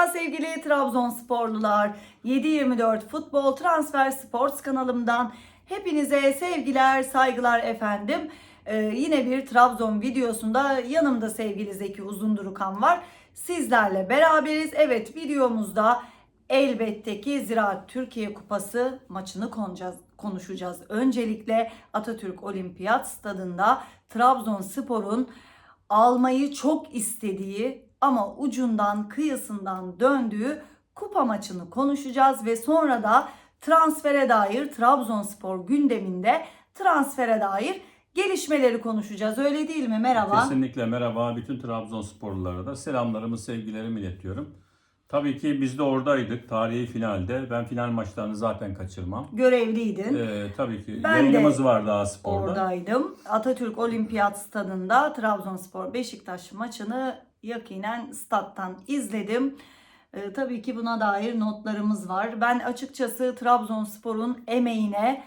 Merhaba sevgili Trabzonsporlular. 724 Futbol Transfer Sports kanalımdan hepinize sevgiler, saygılar efendim. Ee, yine bir Trabzon videosunda yanımda sevgili Zeki Uzundurukan var. Sizlerle beraberiz. Evet videomuzda elbette ki Ziraat Türkiye Kupası maçını konacağız, konuşacağız. Öncelikle Atatürk Olimpiyat Stadında Trabzonspor'un almayı çok istediği ama ucundan kıyısından döndüğü kupa maçını konuşacağız ve sonra da transfere dair Trabzonspor gündeminde transfere dair gelişmeleri konuşacağız. Öyle değil mi? Merhaba. Kesinlikle merhaba bütün Trabzonsporlulara da selamlarımı, sevgilerimi iletiyorum. Tabii ki biz de oradaydık tarihi finalde. Ben final maçlarını zaten kaçırmam. Görevliydin. Ee, tabii ki Ben yayınımız de var daha sporda. Oradaydım. Atatürk Olimpiyat Stadında Trabzonspor Beşiktaş maçını yakinen stat'tan izledim. Ee, tabii ki buna dair notlarımız var. Ben açıkçası Trabzonspor'un emeğine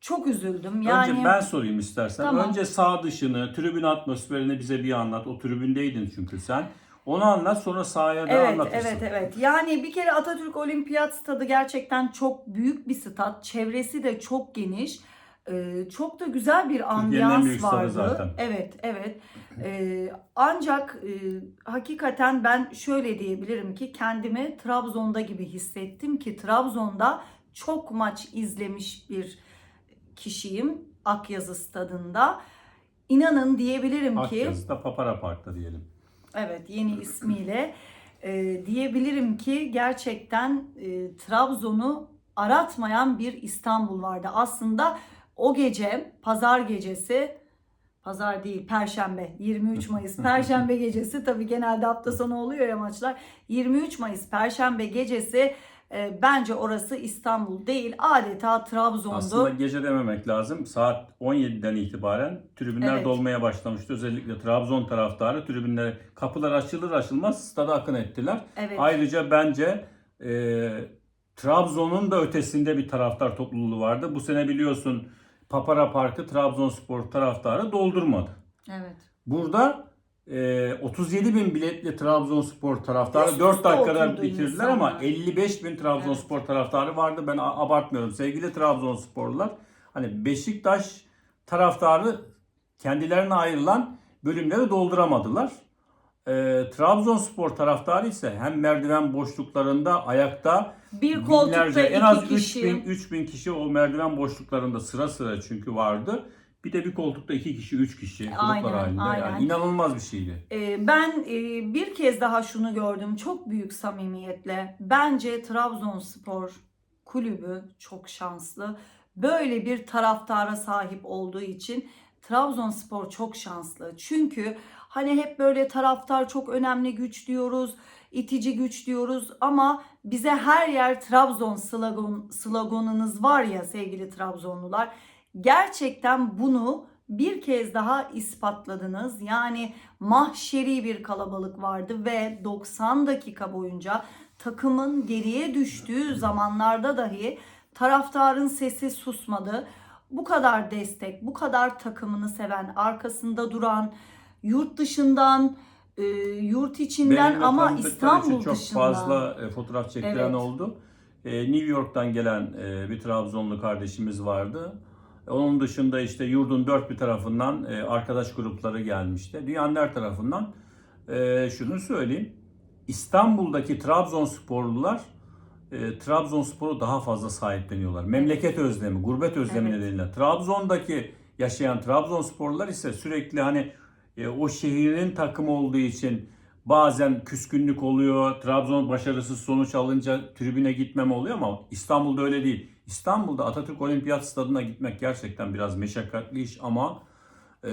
çok üzüldüm. Yani Önce ben sorayım istersen. Tamam. Önce sağ dışını, tribün atmosferini bize bir anlat. O tribündeydin çünkü sen. Onu anlat sonra sahaya da Evet, anlatırsın. evet, evet. Yani bir kere Atatürk Olimpiyat Stadı gerçekten çok büyük bir stat. Çevresi de çok geniş. Ee, çok da güzel bir ambiyans vardı. zaten. Evet, evet. Ee, ancak e, hakikaten ben şöyle diyebilirim ki kendimi Trabzon'da gibi hissettim ki Trabzon'da çok maç izlemiş bir kişiyim Akyazı stadında. İnanın diyebilirim ki Akyazı'da Papara Park'ta diyelim. Evet yeni ismiyle e, diyebilirim ki gerçekten e, Trabzon'u aratmayan bir İstanbul vardı. Aslında o gece pazar gecesi pazar değil perşembe 23 Mayıs perşembe gecesi tabii genelde hafta sonu oluyor ya maçlar 23 Mayıs perşembe gecesi e, bence orası İstanbul değil adeta Trabzon'du. Aslında gece dememek lazım. Saat 17'den itibaren tribünler Evet. dolmaya başlamıştı. Özellikle Trabzon taraftarı tribünlere kapılar açılır açılmaz stada akın ettiler. Evet. Ayrıca bence e, Trabzon'un da ötesinde bir taraftar topluluğu vardı. Bu sene biliyorsun Papara Parkı Trabzonspor taraftarı doldurmadı. Evet. Burada e, 37 bin biletli Trabzonspor taraftarı Üst 4 üste dakikada bitirdiler ama insanlar. 55 bin Trabzonspor taraftarı vardı. Ben abartmıyorum. Sevgili Trabzonsporlular hani Beşiktaş taraftarı kendilerine ayrılan bölümleri dolduramadılar. E, Trabzonspor taraftarı ise hem merdiven boşluklarında ayakta Bir koltukta binlerce en iki az kişi. 3000 3000 kişi o merdiven boşluklarında sıra sıra çünkü vardı. Bir de bir koltukta iki kişi, üç kişi gruplar Aynen, halinde. aynen. Yani inanılmaz bir şeydi. Ee, Ben e, bir kez daha şunu gördüm çok büyük samimiyetle. Bence Trabzonspor kulübü çok şanslı. Böyle bir taraftara sahip olduğu için Trabzonspor çok şanslı. Çünkü hani hep böyle taraftar çok önemli güç diyoruz, itici güç diyoruz ama bize her yer Trabzon slogan, sloganınız var ya sevgili Trabzonlular. Gerçekten bunu bir kez daha ispatladınız. Yani mahşeri bir kalabalık vardı ve 90 dakika boyunca takımın geriye düştüğü zamanlarda dahi taraftarın sesi susmadı. Bu kadar destek, bu kadar takımını seven, arkasında duran, yurt dışından, e, yurt içinden Benimle ama İstanbul için çok dışından. fazla e, fotoğraf çektiren Evet. oldu. E, New York'tan gelen e, bir Trabzonlu kardeşimiz vardı. Onun dışında işte yurdun dört bir tarafından e, arkadaş grupları gelmişti. Dünyanın her tarafından e, şunu söyleyeyim. İstanbul'daki Trabzonsporlular e, Trabzonspor'u daha fazla sahipleniyorlar. Memleket özlemi, gurbet özlemi Evet. nedeniyle. Trabzon'daki yaşayan Trabzonsporlular ise sürekli hani e, o şehrin takımı olduğu için bazen küskünlük oluyor. Trabzon başarısız sonuç alınca tribüne gitmem oluyor ama İstanbul'da öyle değil. İstanbul'da Atatürk Olimpiyat Stadı'na gitmek gerçekten biraz meşakkatli iş ama e,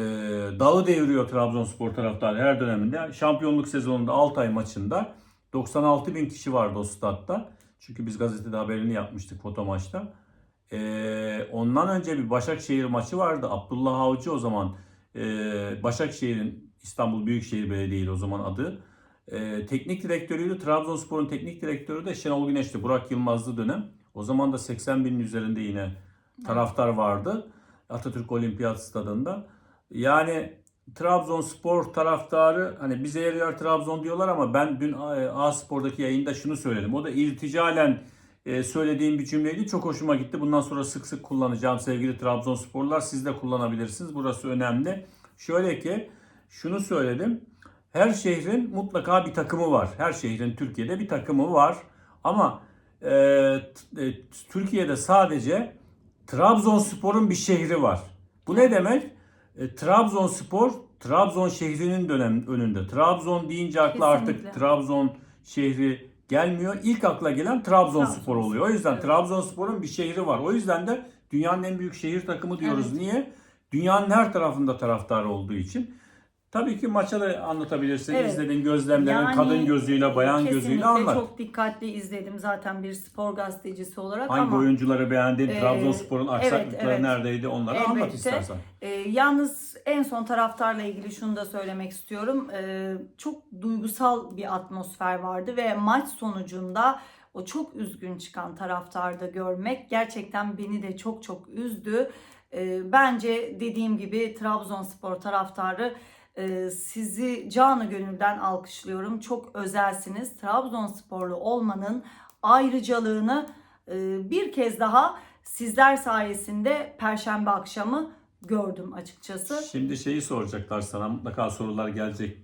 dağı deviriyor Trabzonspor taraftarı her döneminde. Şampiyonluk sezonunda Altay maçında 96 bin kişi vardı o statta. Çünkü biz gazetede haberini yapmıştık foto maçta. E, ondan önce bir Başakşehir maçı vardı. Abdullah Avcı o zaman Başakşehir'in İstanbul Büyükşehir Belediye'ydi o zaman adı. E, teknik direktörüydü. Trabzonspor'un teknik direktörü de Şenol Güneş'ti. Burak Yılmazlı dönem. O zaman da 80 binin üzerinde yine taraftar vardı. Atatürk Olimpiyat Stadında. Yani Trabzonspor taraftarı hani bize yer yer Trabzon diyorlar ama ben dün A A Spor'daki yayında şunu söyledim. O da irticalen e, söylediğim bir cümleydi. Çok hoşuma gitti. Bundan sonra sık sık kullanacağım sevgili Trabzonsporlular. Siz de kullanabilirsiniz. Burası önemli. Şöyle ki şunu söyledim. Her şehrin mutlaka bir takımı var. Her şehrin Türkiye'de bir takımı var. Ama e, e, Türkiye'de sadece Trabzonspor'un bir şehri var. Bu ne demek? E, Trabzonspor Trabzon şehrinin dönem önünde. Trabzon deyince akla Kesinlikle. artık Trabzon şehri gelmiyor. İlk akla gelen Trabzonspor oluyor. O yüzden Evet. Trabzonspor'un bir şehri var. O yüzden de dünyanın en büyük şehir takımı diyoruz. Evet. Niye? Dünyanın her tarafında taraftar olduğu için. Tabii ki maça da anlatabilirsin. Evet. İzlediğin gözlemlerin Yani, kadın gözüyle, bayan Kesinlikle gözüyle anlat. çok dikkatli izledim zaten bir spor gazetecisi olarak Hangi ama oyuncuları beğendin? Ee, Trabzonspor'un aksaklıkları evet, evet. neredeydi? Onları anlat Elbette. istersen. e, yalnız en son taraftarla ilgili şunu da söylemek istiyorum. E, çok duygusal bir atmosfer vardı ve maç sonucunda o çok üzgün çıkan taraftarda görmek gerçekten beni de çok çok üzdü. E, bence dediğim gibi Trabzonspor taraftarı sizi canı gönülden alkışlıyorum. Çok özelsiniz. Trabzonsporlu olmanın ayrıcalığını e, bir kez daha sizler sayesinde Perşembe akşamı gördüm açıkçası. Şimdi şeyi soracaklar sana mutlaka sorular gelecek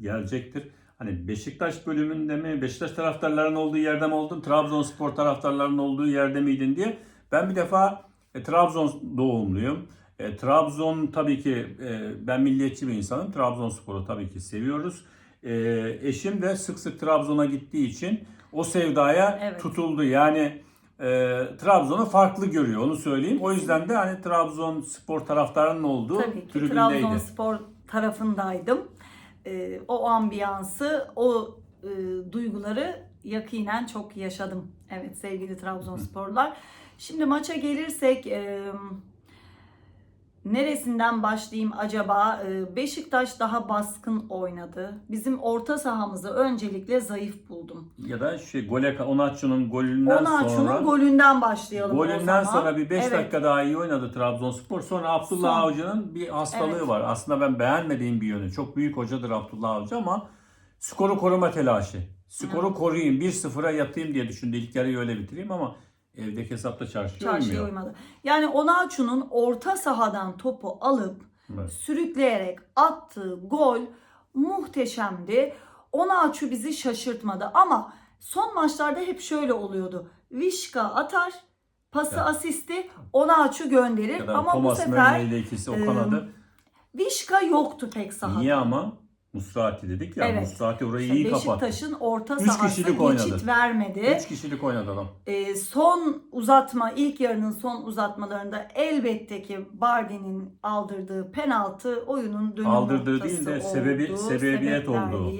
gelecektir. Hani Beşiktaş bölümünde mi, Beşiktaş taraftarlarının olduğu yerde mi oldun, Trabzonspor taraftarlarının olduğu yerde miydin diye. Ben bir defa e, Trabzon doğumluyum. E, Trabzon tabii ki e, ben milliyetçi bir insanım. Trabzonspor'u tabii ki seviyoruz. E, eşim de sık sık Trabzon'a gittiği için o sevdaya Evet. tutuldu. Yani e, Trabzon'u farklı görüyor onu söyleyeyim. O yüzden de hani Trabzonspor taraftarının olduğu Tabii ki tribündeydi. Trabzonspor tarafındaydım. E, o ambiyansı, o e, duyguları yakinen çok yaşadım. Evet sevgili Trabzonsporlar. Şimdi maça gelirsek e, neresinden başlayayım acaba? E, Beşiktaş daha baskın oynadı. Bizim orta sahamızı öncelikle zayıf buldum. Ya da şey gole Onaçu'nun golünden Onaçu'nun sonra golünden başlayalım golünden sonra bir 5 Evet. dakika daha iyi oynadı Trabzonspor. Sonra Abdullah Son. Avcı'nın bir hastalığı Evet. var. Aslında ben beğenmediğim bir yönü. Çok büyük hocadır Abdullah Avcı ama skoru koruma telaşı. Skoru koruyayım 1-0'a yatayım diye düşündü. İlk yarıyı öyle bitireyim ama evdeki hesapta çarşıya Çarşıya uymuyor. uymadı. Yani Onaçu'nun orta sahadan topu alıp Evet. sürükleyerek attığı gol muhteşemdi. Onaçu bizi şaşırtmadı ama son maçlarda hep şöyle oluyordu. Vişka atar, pası Ya. asisti Onaçu gönderir ama bu Thomas sefer ikisi o e, kanadı. Vişka yoktu pek sahada. Niye ama? Musrati dedik ya. Evet. Musrati orayı İşte iyi kapattı. Beşiktaş'ın orta Üç sahası kişilik oynadı. geçit vermedi. 3 kişilik oynadı adam. Ee, son uzatma, ilk yarının son uzatmalarında elbette ki Bardi'nin aldırdığı penaltı oyunun dönüm Aldırdığı değil de oldu, sebebi- sebebiyet oldu.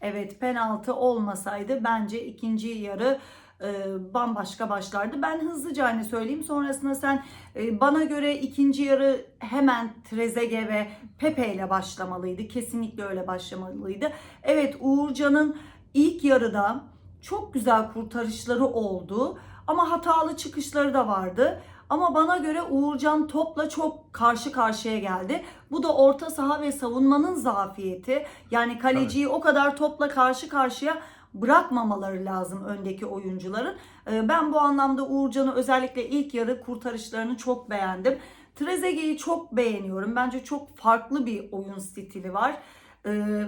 Evet penaltı olmasaydı bence ikinci yarı e, bambaşka başlardı. Ben hızlıca hani söyleyeyim sonrasında sen e, bana göre ikinci yarı hemen Trezeguet ve Pepe ile başlamalıydı. Kesinlikle öyle başlamalıydı. Evet Uğurcan'ın ilk yarıda çok güzel kurtarışları oldu ama hatalı çıkışları da vardı. Ama bana göre Uğurcan topla çok karşı karşıya geldi. Bu da orta saha ve savunmanın zafiyeti. Yani kaleciyi o kadar topla karşı karşıya bırakmamaları lazım öndeki oyuncuların. Ee, Ben bu anlamda Uğurcan'ı özellikle ilk yarı kurtarışlarını çok beğendim. Trezeguet'i çok beğeniyorum. Bence çok farklı bir oyun stili var. Ee,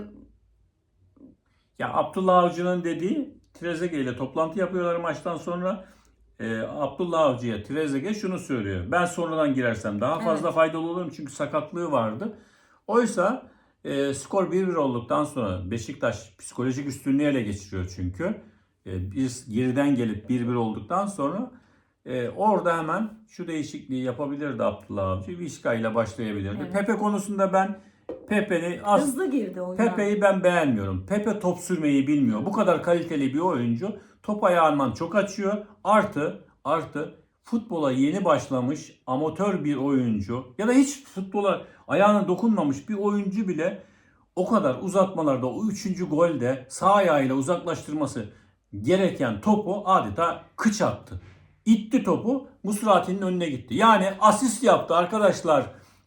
Ya Abdullah Avcı'nın dediği Trezeguet ile toplantı yapıyorlar maçtan sonra. Ee, Abdullah Avcı'ya Trezeguet şunu söylüyor. Ben sonradan girersem daha fazla Evet. faydalı olurum çünkü sakatlığı vardı. Oysa e, skor 1-1 olduktan sonra Beşiktaş psikolojik üstünlüğü ele geçiriyor çünkü. E, biz geriden gelip 1-1 olduktan sonra e, orada hemen şu değişikliği yapabilirdi Abdullah Avcı. Vişka ile başlayabilirdi. Evet. Pepe konusunda ben Pepe'ni az hızlı girdi oyuna. Pepe'yi ben beğenmiyorum. Pepe top sürmeyi bilmiyor. Bu kadar kaliteli bir oyuncu top ayağından çok açıyor. Artı artı futbola yeni başlamış amatör bir oyuncu ya da hiç futbola ayağına dokunmamış bir oyuncu bile o kadar uzatmalarda o üçüncü golde sağ ayağıyla uzaklaştırması gereken topu adeta kıç attı. İtti topu Musrati'nin önüne gitti. Yani asist yaptı arkadaşlar.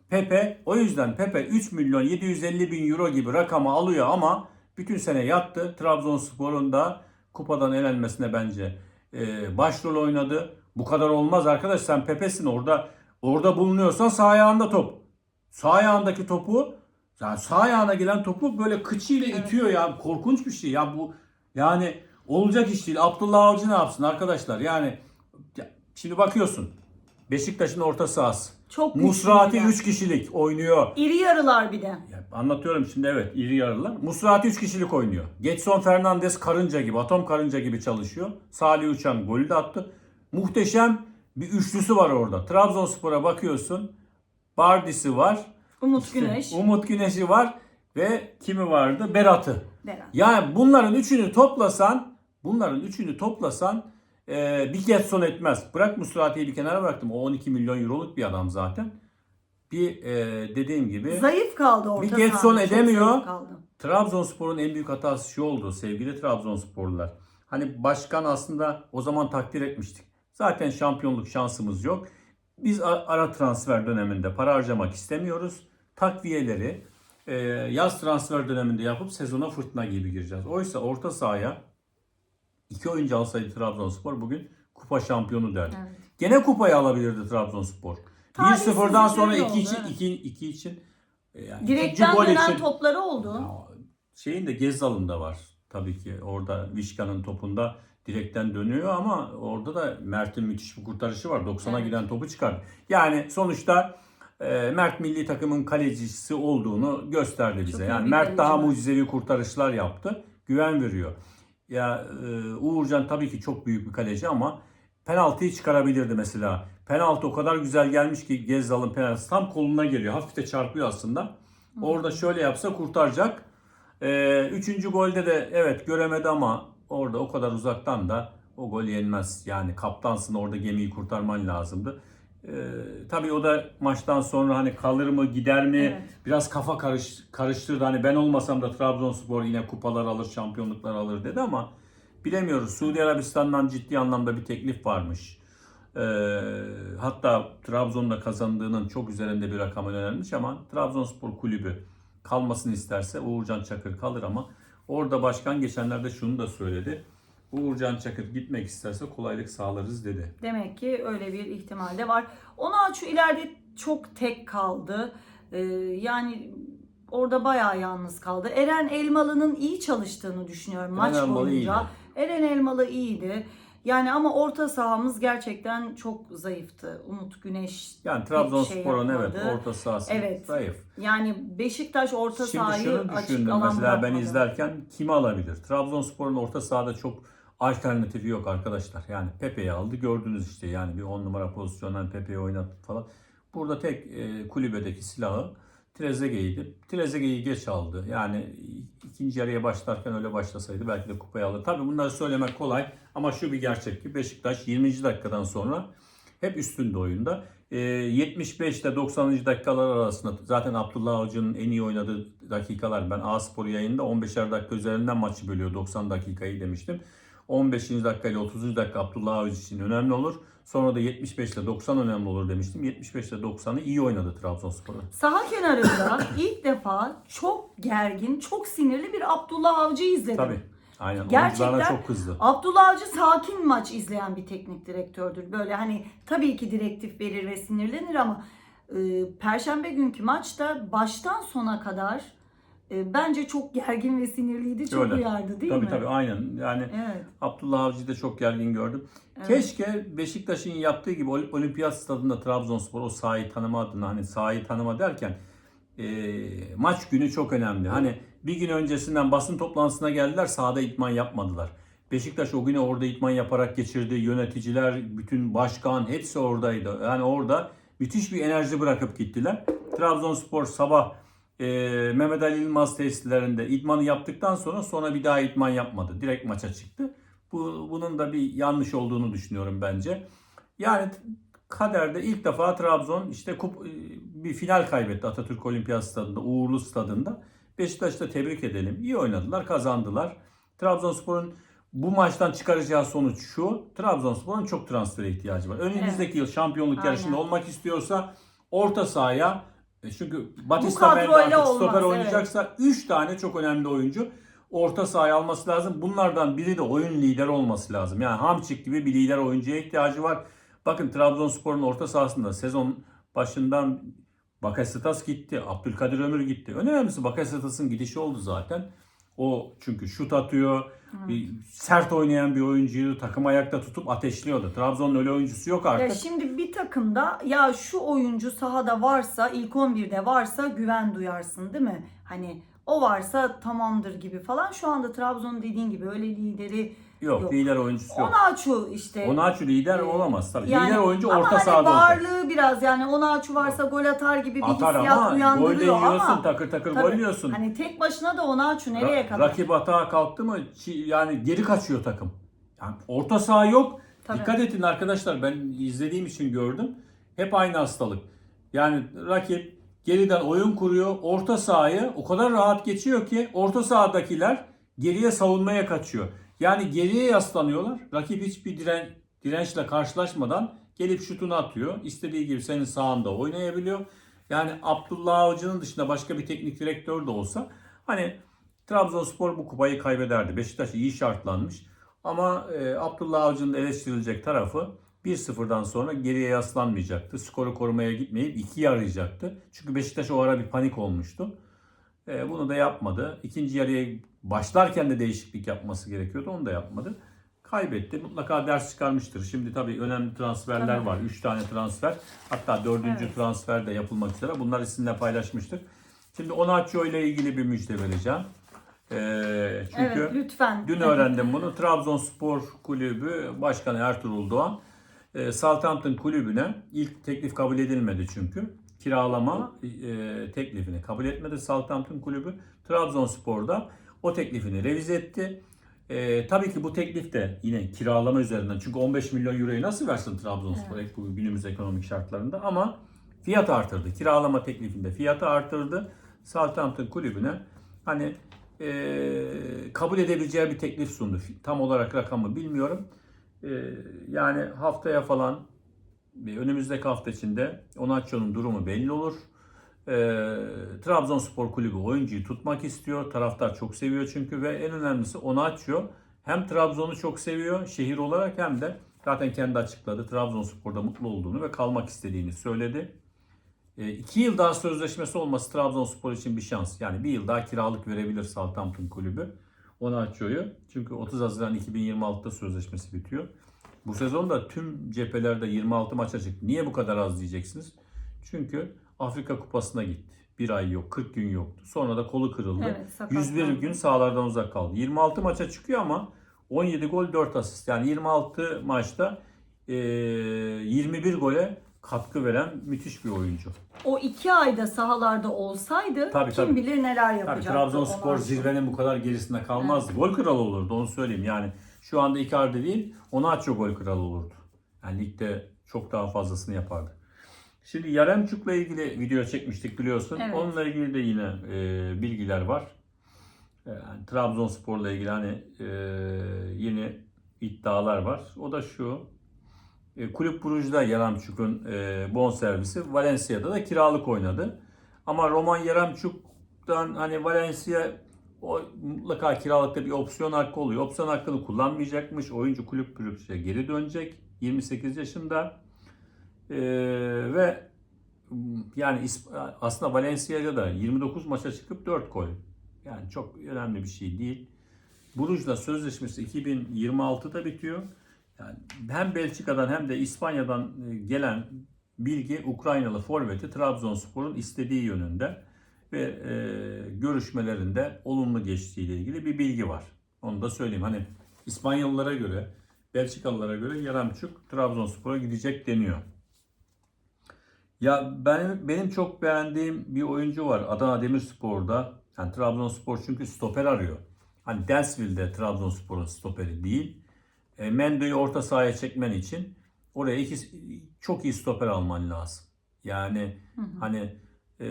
Pepe o yüzden Pepe 3 milyon 750 bin euro gibi rakamı alıyor ama bütün sene yattı. Trabzonspor'un da kupadan elenmesine bence e, başrol oynadı. Bu kadar olmaz arkadaş sen Pepe'sin orada orada bulunuyorsan sağ ayağında top. Sağ ayağındaki topu yani sağ ayağına gelen topu böyle kıçıyla Evet. itiyor ya korkunç bir şey ya bu yani olacak iş değil. Abdullah Avcı ne yapsın arkadaşlar yani ya, şimdi bakıyorsun Beşiktaş'ın orta sahası. Çok Musrati oyuncular. 3 kişilik oynuyor. İri yarılar bir de. Ya anlatıyorum şimdi evet iri yarılar. Musrati 3 kişilik oynuyor. Getson Fernandes karınca gibi, atom karınca gibi çalışıyor. Salih Uçan golü de attı. Muhteşem bir üçlüsü var orada. Trabzonspor'a bakıyorsun. Bardis'i var. Umut İşte Güneş. Umut Güneş'i var ve kimi vardı? Berat'ı. Berat. Yani bunların üçünü toplasan, bunların üçünü toplasan e, bir Getson etmez. Bırak Musrati'yi bir kenara bıraktım. O 12 milyon euroluk bir adam zaten. Bir e, dediğim gibi Zayıf kaldı orta Bir Getson edemiyor. Trabzonspor'un en büyük hatası şu oldu sevgili Trabzonsporlular. Hani başkan aslında o zaman takdir etmiştik. Zaten şampiyonluk şansımız yok. Biz ara transfer döneminde para harcamak istemiyoruz. Takviyeleri e, yaz transfer döneminde yapıp sezona fırtına gibi gireceğiz. Oysa orta sahaya iki oyuncu alsaydı Trabzonspor bugün kupa şampiyonu derdi. Evet. Gene kupayı alabilirdi Trabzonspor. Talihsiz 1-0'dan bir sonra şey 2 oldu, için evet. 2 2 için e, yani Direkten gol dönen için topları oldu. ya, şeyin de Gezzal'ın var tabii ki. Orada Vişka'nın topunda direkten dönüyor ama orada da Mert'in müthiş bir kurtarışı var. 90'a Evet. giden topu çıkardı. Yani sonuçta e, Mert milli takımın kalecisi olduğunu gösterdi bize. Çok yani Mert daha var. mucizevi kurtarışlar yaptı. Güven veriyor. Ya e, Uğurcan tabii ki çok büyük bir kaleci ama penaltıyı çıkarabilirdi mesela. Penaltı o kadar güzel gelmiş ki Gezzal'ın penaltısı tam koluna geliyor. Hafif de çarpıyor aslında. Orada şöyle yapsa kurtaracak. Ee, üçüncü golde de evet göremedi ama orada o kadar uzaktan da o gol yenmez. Yani kaptansın orada gemiyi kurtarman lazımdı. Ee, tabii o da maçtan sonra hani kalır mı gider mi Evet. biraz kafa karış, karıştırdı. Hani ben olmasam da Trabzonspor yine kupalar alır, şampiyonluklar alır dedi ama bilemiyoruz. Suudi Arabistan'dan ciddi anlamda bir teklif varmış. Ee, hatta Trabzon'da kazandığının çok üzerinde bir rakam önermiş ama Trabzonspor kulübü kalmasını isterse Uğurcan Çakır kalır ama orada başkan geçenlerde şunu da söyledi. Uğurcan Çakır gitmek isterse kolaylık sağlarız dedi. Demek ki öyle bir ihtimal de var. Onaçu ileride çok tek kaldı. Ee, yani orada bayağı yalnız kaldı. Eren Elmalı'nın iyi çalıştığını düşünüyorum maç Elmalı boyunca. iyiydi. Eren Elmalı iyiydi. Yani ama orta sahamız gerçekten çok zayıftı. Umut Güneş Yani şey Trabzonspor'un evet yapmadı. orta sahası Evet. zayıf. yani Beşiktaş orta Şimdi sahayı şunu açık alan mesela ben bırakmadı. izlerken kimi alabilir? Trabzonspor'un orta sahada çok alternatifi yok arkadaşlar. Yani Pepe'yi aldı gördünüz işte yani bir 10 numara pozisyondan Pepe'yi oynattı falan. Burada tek e, kulübedeki silahı Trezeguet'iydi. Trezeguet'i geç aldı. Yani ikinci yarıya başlarken öyle başlasaydı belki de kupayı alır. Tabii bunları söylemek kolay ama şu bir gerçek ki Beşiktaş 20. dakikadan sonra hep üstünde oyunda. E, 75 ile 90. dakikalar arasında zaten Abdullah Avcı'nın en iyi oynadığı dakikalar ben A Spor yayında 15'er dakika üzerinden maçı bölüyor 90 dakikayı demiştim. 15. dakika ile 30. dakika Abdullah Avcı için önemli olur. Sonra da 75 ile 90 önemli olur demiştim. 75 ile 90'ı iyi oynadı Trabzonspor'u. Saha kenarında ilk defa çok gergin, çok sinirli bir Abdullah Avcı izledim. Tabii. Aynen. Gerçekten çok kızdı. Abdullah Avcı sakin maç izleyen bir teknik direktördür. Böyle hani tabii ki direktif verir ve sinirlenir ama e, Perşembe günkü maçta baştan sona kadar bence çok gergin ve sinirliydi. Çok Öyle. uyardı değil tabii mi? tabii aynen. Yani Evet. Abdullah Avcı'yı da çok gergin gördüm. Evet. Keşke Beşiktaş'ın yaptığı gibi Ol- olimpiyat stadında Trabzonspor o sahayı tanıma adına hani sahayı tanıma derken e, maç günü çok önemli. Hani bir gün öncesinden basın toplantısına geldiler sahada itman yapmadılar. Beşiktaş o günü orada itman yaparak geçirdi. Yöneticiler, bütün başkan hepsi oradaydı. Yani orada müthiş bir enerji bırakıp gittiler. Trabzonspor sabah e, Mehmet Ali Yılmaz tesislerinde idmanı yaptıktan sonra sonra bir daha idman yapmadı. Direkt maça çıktı. Bu bunun da bir yanlış olduğunu düşünüyorum bence. Yani kaderde ilk defa Trabzon işte kup, e, bir final kaybetti Atatürk Olimpiyat Stadında, Uğurlu Stadında. Beşiktaş'ı da tebrik edelim. İyi oynadılar, kazandılar. Trabzonspor'un bu maçtan çıkaracağı sonuç şu. Trabzonspor'un çok transfere ihtiyacı var. Önümüzdeki yıl şampiyonluk Aynen. yarışında olmak istiyorsa orta sahaya Çünkü Batista olmaz, stoper evet. oynayacaksa 3 tane çok önemli oyuncu orta sahaya alması lazım. Bunlardan biri de oyun lideri olması lazım. Yani Hamçik gibi bir lider oyuncuya ihtiyacı var. Bakın Trabzonspor'un orta sahasında sezon başından Bakasetas gitti. Abdülkadir Ömür gitti. Önemlisi Bakasetas'ın gidişi oldu zaten. O çünkü şut atıyor. Bir sert oynayan bir oyuncuyu takım ayakta tutup ateşliyordu. Trabzon'un öyle oyuncusu yok Ya artık. şimdi bir takımda ya şu oyuncu sahada varsa ilk 11'de varsa güven duyarsın değil mi? Hani o varsa tamamdır gibi falan. Şu anda Trabzon'un dediğin gibi öyle lideri Yok, yok. lider oyuncusu yok. Onaçu işte. Onaçu lider Ee, olamaz tabii. Yani lider oyuncu orta hani sahada olacak. varlığı biraz yani Onaçu varsa gol atar gibi bir Atar hissiyat ama gol de uyandırıyor yiyorsun, ama takır takır tabii, gol yiyorsun. hani tek başına da Onaçu nereye Ra- kadar? Rakip hata kalktı mı yani geri kaçıyor takım. Yani orta saha yok. Tabii. Dikkat edin arkadaşlar ben izlediğim için gördüm. Hep aynı hastalık. Yani rakip geriden oyun kuruyor. Orta sahayı o kadar rahat geçiyor ki orta sahadakiler geriye savunmaya kaçıyor. Yani geriye yaslanıyorlar. Rakip hiçbir diren, dirençle karşılaşmadan gelip şutunu atıyor. İstediği gibi senin sağında oynayabiliyor. Yani Abdullah Avcı'nın dışında başka bir teknik direktör de olsa hani Trabzonspor bu kupayı kaybederdi. Beşiktaş iyi şartlanmış. Ama e, Abdullah Avcı'nın eleştirilecek tarafı 1-0'dan sonra geriye yaslanmayacaktı. Skoru korumaya gitmeyip 2'yi arayacaktı. Çünkü Beşiktaş o ara bir panik olmuştu. E, bunu da yapmadı. İkinci yarıya başlarken de değişiklik yapması gerekiyordu. Onu da yapmadı. Kaybetti. Mutlaka ders çıkarmıştır. Şimdi tabii önemli transferler Tabii. var. 3 tane transfer. Hatta dördüncü Evet. transfer de yapılmak üzere. Bunları sizinle paylaşmıştık. Şimdi Onaçio ile ilgili bir müjde vereceğim. E, çünkü evet lütfen. Dün öğrendim bunu. Trabzonspor Kulübü Başkanı Ertuğrul Doğan e, Southampton Kulübü'ne ilk teklif kabul edilmedi çünkü. Kiralama e, teklifini kabul etmedi Southampton Kulübü. Trabzonspor'da o teklifini revize etti. E, tabii ki bu teklif de yine kiralama üzerinden. Çünkü 15 milyon euroyu nasıl versin Trabzonspor bu günümüz ekonomik şartlarında ama fiyat artırdı. Kiralama teklifinde fiyatı artırdı. Southampton Kulübü'ne hani e, kabul edebileceği bir teklif sundu. Tam olarak rakamı bilmiyorum. E, yani haftaya falan önümüzdeki hafta içinde Onaçio'nun durumu belli olur. E, Trabzonspor Kulübü oyuncuyu tutmak istiyor. Taraftar çok seviyor çünkü ve en önemlisi Onaçio hem Trabzon'u çok seviyor şehir olarak hem de zaten kendi açıkladı. Trabzonspor'da mutlu olduğunu ve kalmak istediğini söyledi. E, iki yıl daha sözleşmesi olması Trabzonspor için bir şans. Yani bir yıl daha kiralık verebilir Southampton kulübü Onaçio'yu. Çünkü 30 Haziran 2026'da sözleşmesi bitiyor. Bu sezon da tüm cephelerde 26 maça çıktı. Niye bu kadar az diyeceksiniz? Çünkü Afrika Kupası'na gitti. Bir ay yok, 40 gün yoktu. Sonra da kolu kırıldı. Evet, sakatlandı. 101 gün sahalardan uzak kaldı. 26 maça çıkıyor ama 17 gol 4 asist. Yani 26 maçta e, 21 gole katkı veren müthiş bir oyuncu. O iki ayda sahalarda olsaydı Tabii, kim tabii. bilir neler Tabii yapacaktı. Trabzonspor Onaçu. zirvenin bu kadar gerisinde kalmazdı. Gol kralı olurdu onu söyleyeyim. Yani şu anda Icardi değil Onaçio gol kralı olurdu. Yani ligde çok daha fazlasını yapardı. Şimdi Yaremçuk'la ilgili video çekmiştik biliyorsun. Evet. Onunla ilgili de yine e, bilgiler var. E, Yani Trabzonspor'la ilgili hani e, yeni iddialar var. O da şu. E, Kulüp Brugge'da Yaramçuk'un e, bonservisi Valencia'da da kiralık oynadı. Ama Roman Yaramçuk'tan hani Valencia o mutlaka kiralıkta bir opsiyon hakkı oluyor. Opsiyon hakkını kullanmayacakmış. Oyuncu Kulüp Brugge'ye geri dönecek. 28 yaşında. E, ve m, yani aslında Valencia'da da 29 maça çıkıp 4 gol. Yani çok önemli bir şey değil. Bruges'la sözleşmesi 2026'da bitiyor. Yani hem Belçika'dan hem de İspanya'dan e, gelen bilgi Ukraynalı forveti Trabzonspor'un istediği yönünde ve e, görüşmelerinde olumlu geçtiği ile ilgili bir bilgi var. Onu da söyleyeyim. Hani İspanyollara göre, Belçikalılara göre Yaramçuk Trabzonspor'a gidecek deniyor. Ya benim benim çok beğendiğim bir oyuncu var Adana Demirspor'da. Yani Trabzonspor çünkü stoper arıyor. Hani Densville'de Trabzonspor'un stoperi değil. E, Mendo'yu orta sahaya çekmen için oraya iki çok iyi stoper alman lazım. Yani hani e,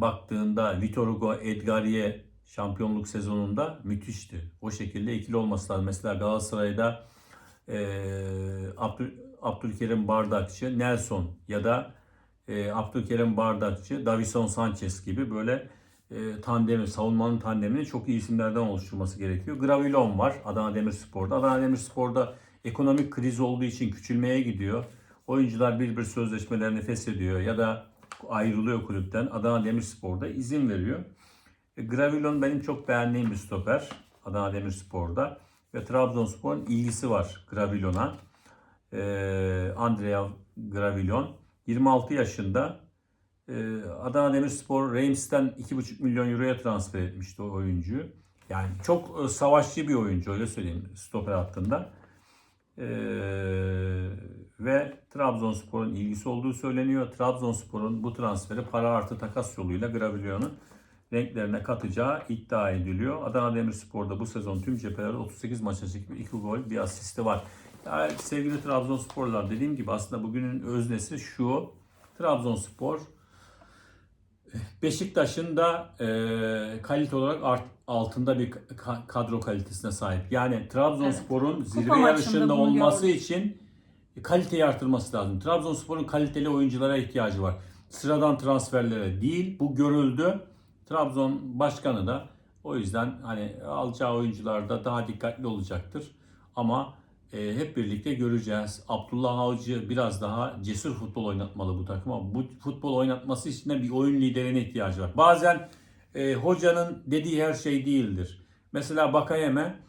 baktığında Vitor Hugo, Edgarie şampiyonluk sezonunda müthişti. O şekilde ikili olması lazım. Mesela Galatasaray'da e, Abdül, Abdülkerim Bardakçı, Nelson ya da e, Abdülkerim Bardakçı, Davison Sanchez gibi böyle e, tandemi, savunmanın tandemini çok iyi isimlerden oluşturması gerekiyor. Gravilon var Adana Demirspor'da. Adana Demirspor'da ekonomik kriz olduğu için küçülmeye gidiyor. Oyuncular bir bir sözleşmelerini feshediyor ya da ayrılıyor kulüpten. Adana Demirspor'da izin veriyor. E, Gravilon benim çok beğendiğim bir stoper Adana Demirspor'da ve Trabzonspor'un ilgisi var Gravilon'a. Ee, Andrea Gravilon 26 yaşında Ee, Adana Demirspor Reims'ten 2,5 milyon euroya transfer etmişti o oyuncuyu. Yani çok e, savaşçı bir oyuncu öyle söyleyeyim stoper hattında. Ee, ve Trabzonspor'un ilgisi olduğu söyleniyor. Trabzonspor'un bu transferi para artı takas yoluyla Gravilion'un renklerine katacağı iddia ediliyor. Adana Demirspor'da bu sezon tüm cephelerde 38 maça çıkıp 2 gol bir asisti var. Yani sevgili Trabzonsporlar dediğim gibi aslında bugünün öznesi şu. Trabzonspor Beşiktaş'ın da e, kalite olarak art- altında bir ka- kadro kalitesine sahip. Yani Trabzonspor'un zirve maçında yarışında olması gördük. için kaliteyi artırması lazım. Trabzonspor'un kaliteli oyunculara ihtiyacı var. Sıradan transferlere değil. Bu görüldü. Trabzon başkanı da o yüzden hani alacağı oyuncularda daha dikkatli olacaktır. Ama e, hep birlikte göreceğiz. Abdullah Avcı biraz daha cesur futbol oynatmalı bu takıma. Bu futbol oynatması için de bir oyun liderine ihtiyacı var. Bazen e, hocanın dediği her şey değildir. Mesela Bakayeme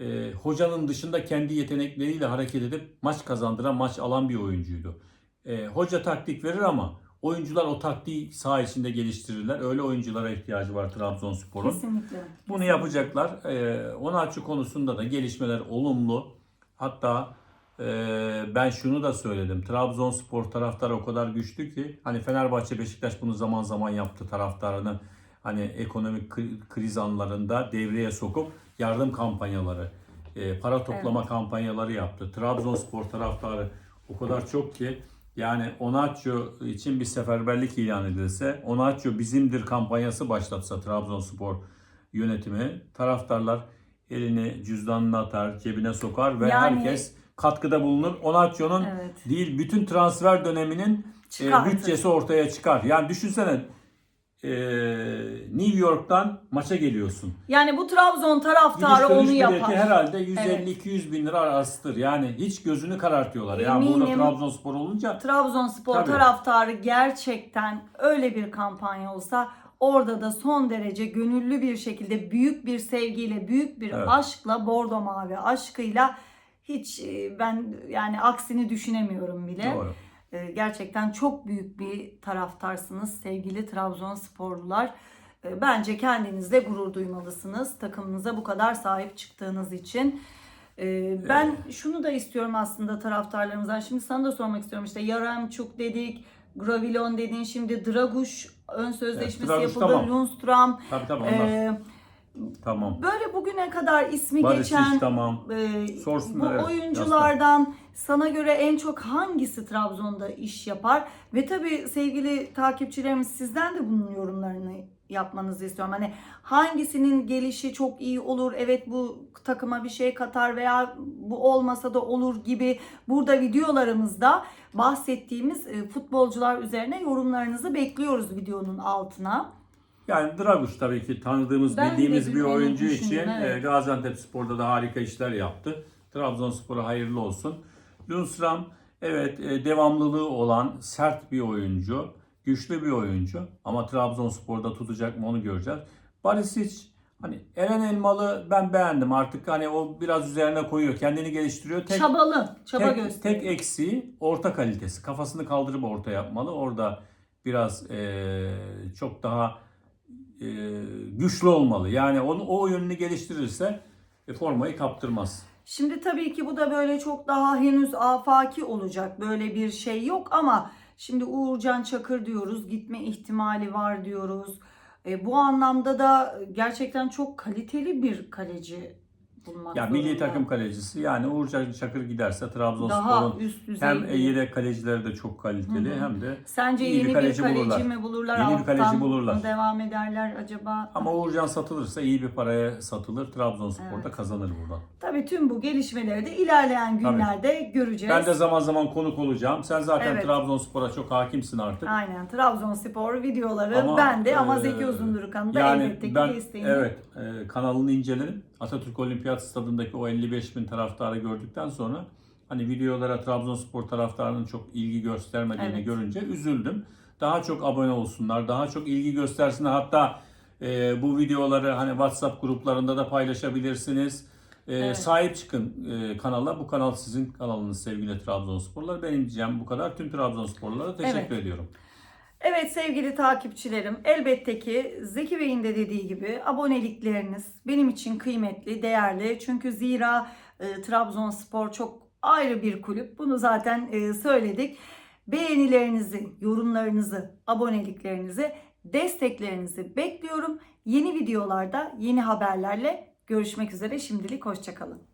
e, hocanın dışında kendi yetenekleriyle hareket edip maç kazandıran, maç alan bir oyuncuydu. E, hoca taktik verir ama oyuncular o taktiği saha içinde geliştirirler. Öyle oyunculara ihtiyacı var Trabzonspor'un. Kesinlikle. Bunu yapacaklar. Ee, Onaçu konusunda da gelişmeler olumlu. Hatta e, ben şunu da söyledim. Trabzonspor taraftarı o kadar güçlü ki hani Fenerbahçe Beşiktaş bunu zaman zaman yaptı taraftarını hani ekonomik kri- kriz anlarında devreye sokup yardım kampanyaları, e, para toplama kampanyaları yaptı. Trabzonspor taraftarı o kadar çok ki yani Onaço için bir seferberlik ilan edilse, Onaço bizimdir kampanyası başlatsa Trabzonspor yönetimi, taraftarlar elini cüzdanına atar, cebine sokar ve Yani- herkes katkıda bulunur. Onaço'nun Evet. değil bütün transfer döneminin e, bütçesi ortaya çıkar. Yani düşünsene e, New York'tan maça geliyorsun. Yani bu Trabzon Gidiş taraftarı dönüş onu yapar. herhalde 150-200 bin lira arasıdır. Yani hiç gözünü karartıyorlar. Yani burada Eminim. Trabzonspor olunca Trabzonspor Tabii. taraftarı gerçekten öyle bir kampanya olsa orada da son derece gönüllü bir şekilde büyük bir sevgiyle, büyük bir Evet. aşkla, bordo mavi aşkıyla hiç e, ben yani aksini düşünemiyorum bile. Doğru. E, Gerçekten çok büyük bir taraftarsınız sevgili Trabzonsporlular. E, Bence kendinizle gurur duymalısınız takımınıza bu kadar sahip çıktığınız için. Ben şunu da istiyorum aslında taraftarlarımızdan. Şimdi sana da sormak istiyorum. İşte Yaremçuk dedik, Gravilon dedin. Şimdi Draguş ön sözleşmesi Draguş yapıldı. Lundstram. Tabii tabii onlar. E, tamam. Böyle bugüne kadar ismi Barış geçen iş tamam. ee, Sorsunlar, bu evet, oyunculardan sana göre en çok hangisi Trabzon'da iş yapar? Ve tabii sevgili takipçilerimiz sizden de bunun yorumlarını yapmanızı istiyorum. Hani hangisinin gelişi çok iyi olur? Evet bu takıma bir şey katar veya bu olmasa da olur gibi burada videolarımızda bahsettiğimiz e, futbolcular üzerine yorumlarınızı bekliyoruz videonun altına. Yani Draguş tabii ki tanıdığımız, Ben de bildiğimiz bir onu oyuncu düşündüm, için evet. e, Gaziantep Spor'da da harika işler yaptı. Trabzonspor'a hayırlı olsun. Lundstram evet e, devamlılığı olan sert bir oyuncu, güçlü bir oyuncu ama Trabzonspor'da tutacak mı onu göreceğiz. Barisic hani Eren Elmalı ben beğendim artık hani o biraz üzerine koyuyor, kendini geliştiriyor. Tek, Çabalı, çaba tek, gösteriyor. tek eksiği orta kalitesi. Kafasını kaldırıp orta yapmalı. Orada biraz eee, çok daha eee, güçlü olmalı. Yani onu o yönünü geliştirirse e, formayı kaptırmaz. Şimdi tabii ki bu da böyle çok daha henüz afaki olacak. Böyle bir şey yok ama şimdi Uğurcan Çakır diyoruz. Gitme ihtimali var diyoruz. E, bu anlamda da gerçekten çok kaliteli bir kaleci bulmak Ya zorunda. milli takım kalecisi yani Uğurcan Çakır giderse daha Trabzonspor'un üst düzey. hem bir- yedek kalecileri de çok kaliteli Hı hı. hem de Sence iyi bir yeni bir kaleci kaleci, bulurlar. mi bulurlar? Yeni bir alttan kaleci bulurlar. devam ederler acaba? ama Uğurcan satılırsa iyi bir paraya satılır. Trabzonspor da Evet. kazanır buradan. Tabii tüm bu gelişmeleri de ilerleyen günlerde göreceğiz. Ben de zaman zaman konuk olacağım. Sen zaten Evet. Trabzonspor'a çok hakimsin artık. Aynen Trabzonspor videoları Ama, ben de ama e, Zeki Uzundurkan'ın da elbette ki ben desteğini. evet e, kanalını inceledim. Atatürk Olimpiyat Stadındaki o 55 bin taraftarı gördükten sonra hani videolara Trabzonspor taraftarının çok ilgi göstermediğini Evet. görünce üzüldüm. Daha çok abone olsunlar, daha çok ilgi göstersinler. Hatta e, bu videoları hani WhatsApp gruplarında da paylaşabilirsiniz. E, Evet. Sahip çıkın e, kanala. Bu kanal sizin kanalınız sevgili Trabzonsporlar. Benim diyeceğim bu kadar. Tüm Trabzonsporlara teşekkür Evet. ediyorum. Evet sevgili takipçilerim elbette ki Zeki Bey'in de dediği gibi abonelikleriniz benim için kıymetli, değerli. Çünkü zira e, Trabzonspor çok ayrı bir kulüp. Bunu zaten e, söyledik. Beğenilerinizi, yorumlarınızı, aboneliklerinizi, desteklerinizi bekliyorum. Yeni videolarda, yeni haberlerle görüşmek üzere. Şimdilik hoşçakalın.